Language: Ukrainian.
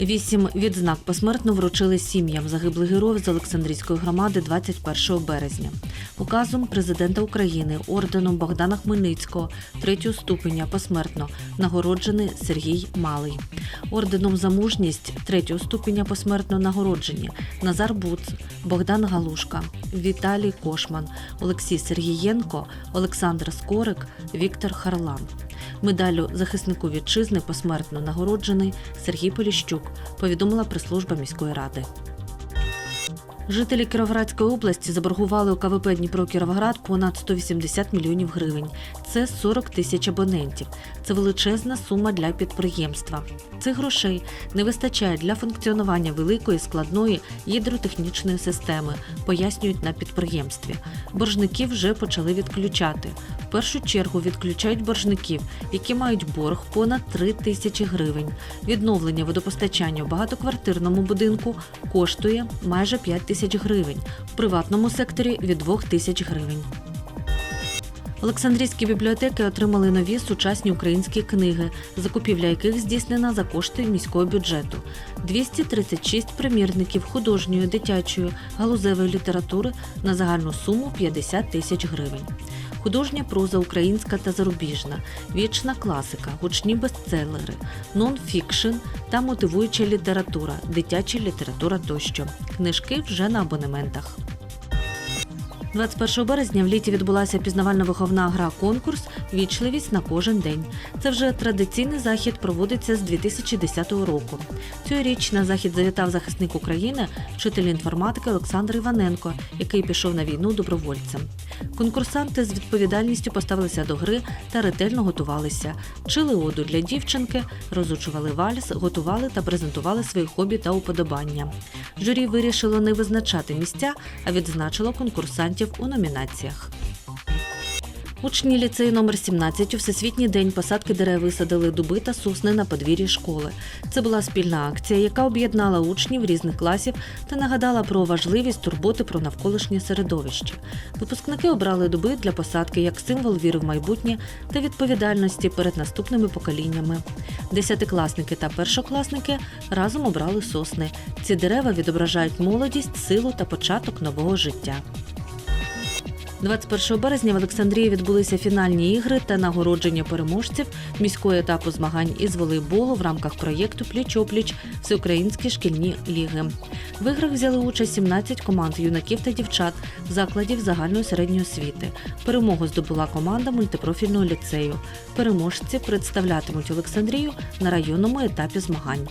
Вісім відзнак посмертно вручили сім'ям загиблих героїв з Олександрійської громади 21 березня. Указом президента України орденом Богдана Хмельницького третього ступеня посмертно нагороджений Сергій Малий. Орденом за мужність третього ступеня посмертно нагороджені Назар Буц, Богдан Галушка, Віталій Кошман, Олексій Сергієнко, Олександр Скорик, Віктор Харлан. Медаллю захиснику вітчизни посмертно нагороджений Сергій Поліщук, повідомила прес-служба міської ради. Жителі Кіровоградської області заборгували у КВП Дніпро Кіровоград понад 180 мільйонів гривень. Це 40 тисяч абонентів. Це величезна сума для підприємства. Цих грошей не вистачає для функціонування великої складної гідротехнічної системи, пояснюють на підприємстві. Боржників вже почали відключати. Першу чергу відключають боржників, які мають борг понад 3 тисячі гривень. Відновлення водопостачання в багатоквартирному будинку коштує майже 5 тисяч гривень, в приватному секторі від 2 тисяч гривень. Олександрійські бібліотеки отримали нові сучасні українські книги, закупівля яких здійснена за кошти міського бюджету. 236 примірників художньої, дитячої, галузевої літератури на загальну суму 50 тисяч гривень. Художня проза українська та зарубіжна, вічна класика, гучні бестселери, нон-фікшн та мотивуюча література, дитяча література тощо. Книжки вже на абонементах. 21 березня в літі відбулася пізнавально-виховна гра конкурс Вічливість на кожен день. Це вже традиційний захід проводиться з 2010 року. Цьогоріч на захід завітав захисник України, вчитель інформатики Олександр Іваненко, який пішов на війну добровольцем. Конкурсанти з відповідальністю поставилися до гри та ретельно готувалися. Чили оду для дівчинки, розучували вальс, готували та презентували свої хобі та уподобання. Журі вирішило не визначати місця, а відзначило конкурсантів у номінаціях. Учні ліцею номер 17 у Всесвітній день посадки дерев висадили дуби та сосни на подвір'ї школи. Це була спільна акція, яка об'єднала учнів різних класів та нагадала про важливість турботи про навколишнє середовище. Випускники обрали дуби для посадки як символ віри в майбутнє та відповідальності перед наступними поколіннями. Десятикласники та першокласники разом обрали сосни. Ці дерева відображають молодість, силу та початок нового життя. 21 березня в Олександрії відбулися фінальні ігри та нагородження переможців міського етапу змагань із волейболу в рамках проєкту Пліч-опліч Всеукраїнські шкільні ліги. В іграх взяли участь 17 команд юнаків та дівчат закладів загальної середньої освіти. Перемогу здобула команда мультипрофільного ліцею. Переможці представлятимуть Олександрію на районному етапі змагань.